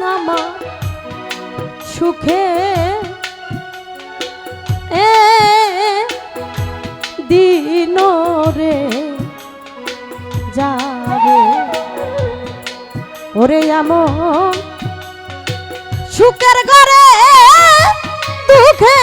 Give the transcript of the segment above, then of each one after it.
আমার সুখে। এ দিন রে যাবে। ওরে এমন সুখের ঘরে দুঃখে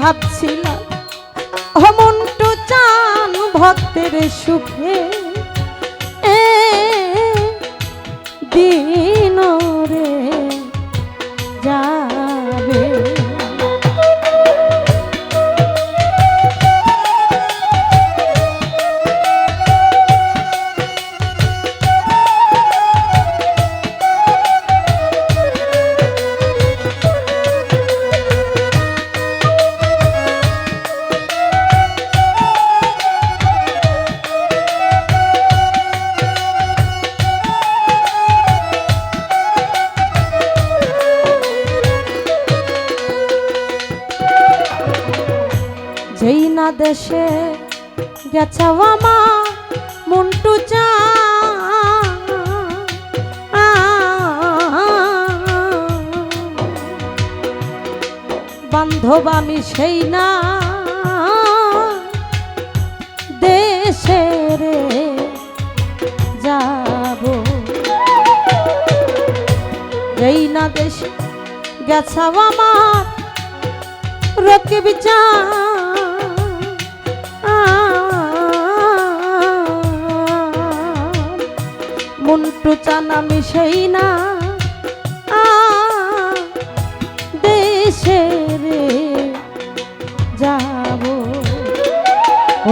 ভাবছিলাম অমনটু চান ভক্তের সুখে। দিন রে দেশে গেছে আমার মন্টু চা বান্ধব আমি সেই না দেশে রে যাব না দেশে গেছে আমার রকে বিচার মন্টু চান সেই না।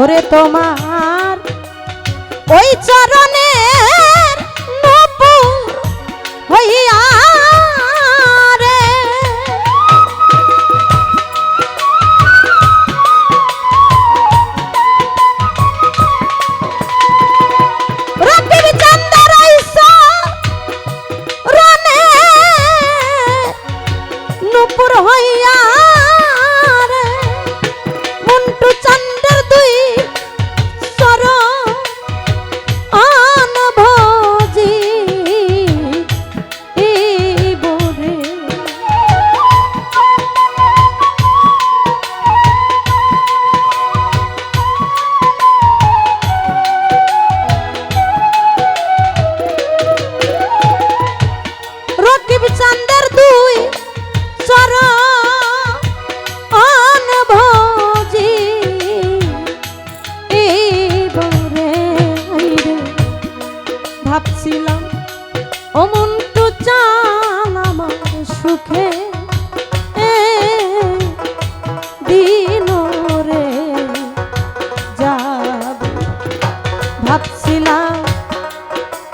ওরে তোমার ওই চরণের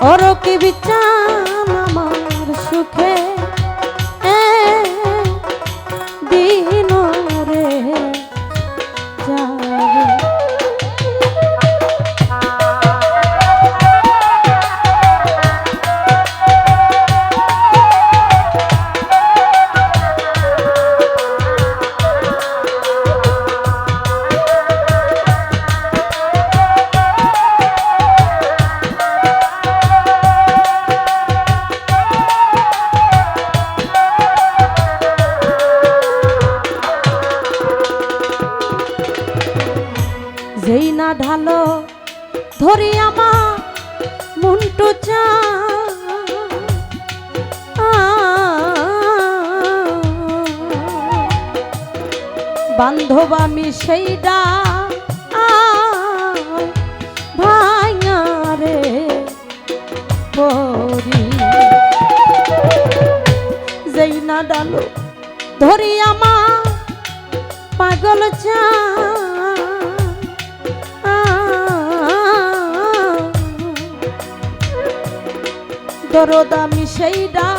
ওর কি বিচার যেই না ঢালো, ধরি আমার মুন্টু চা। বান্ধব আমি সেই ডা ডালো ধরি আমা পাগল চা। দরদামি সেইডা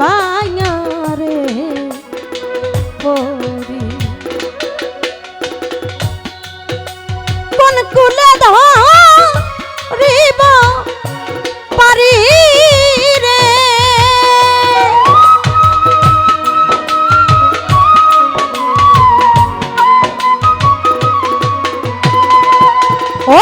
ভাঙারে পরি কোন কুলে ধরিব পারি রে। ও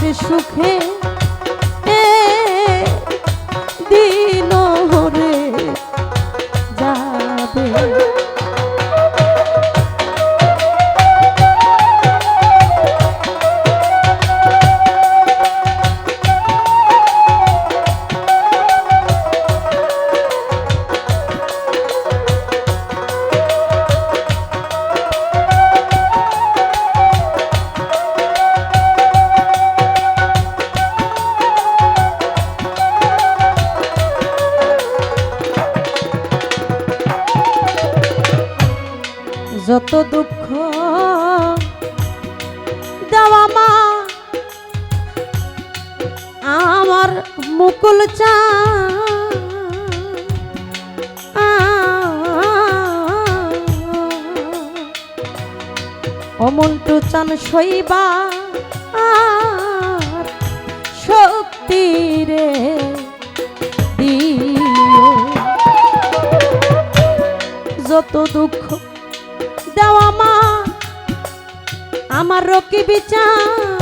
সুখে মুকুল চা। অমন্টু চান শৈবা। শক্তিরে যত দুঃখ দেওয়া মা আমার রকি বিচার।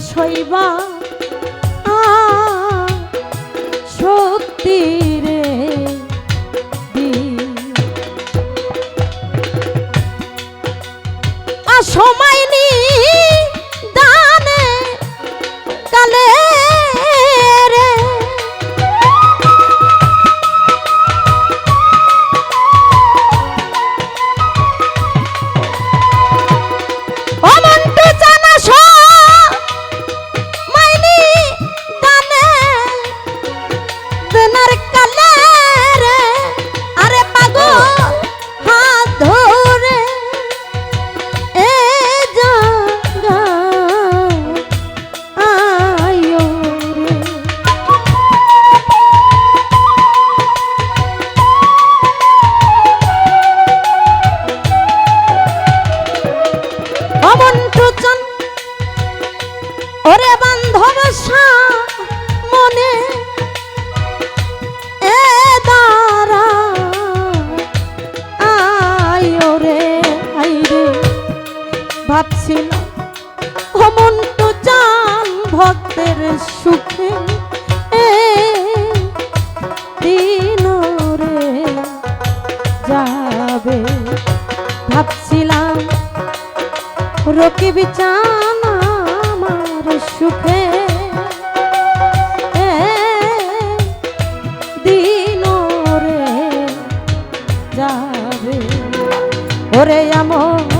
সইবা দেবী চান আমার সুখে। দিন রে যাবে। ওরে আমার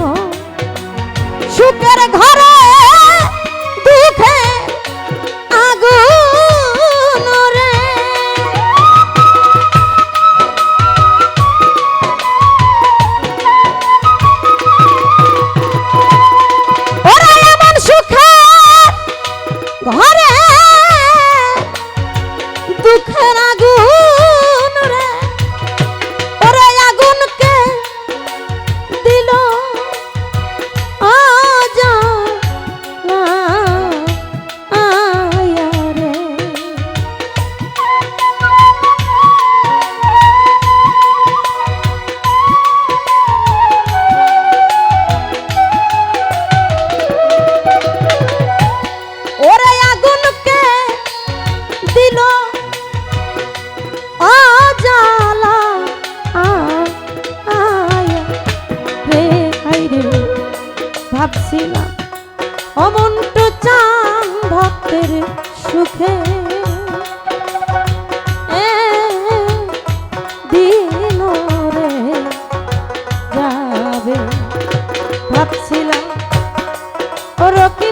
por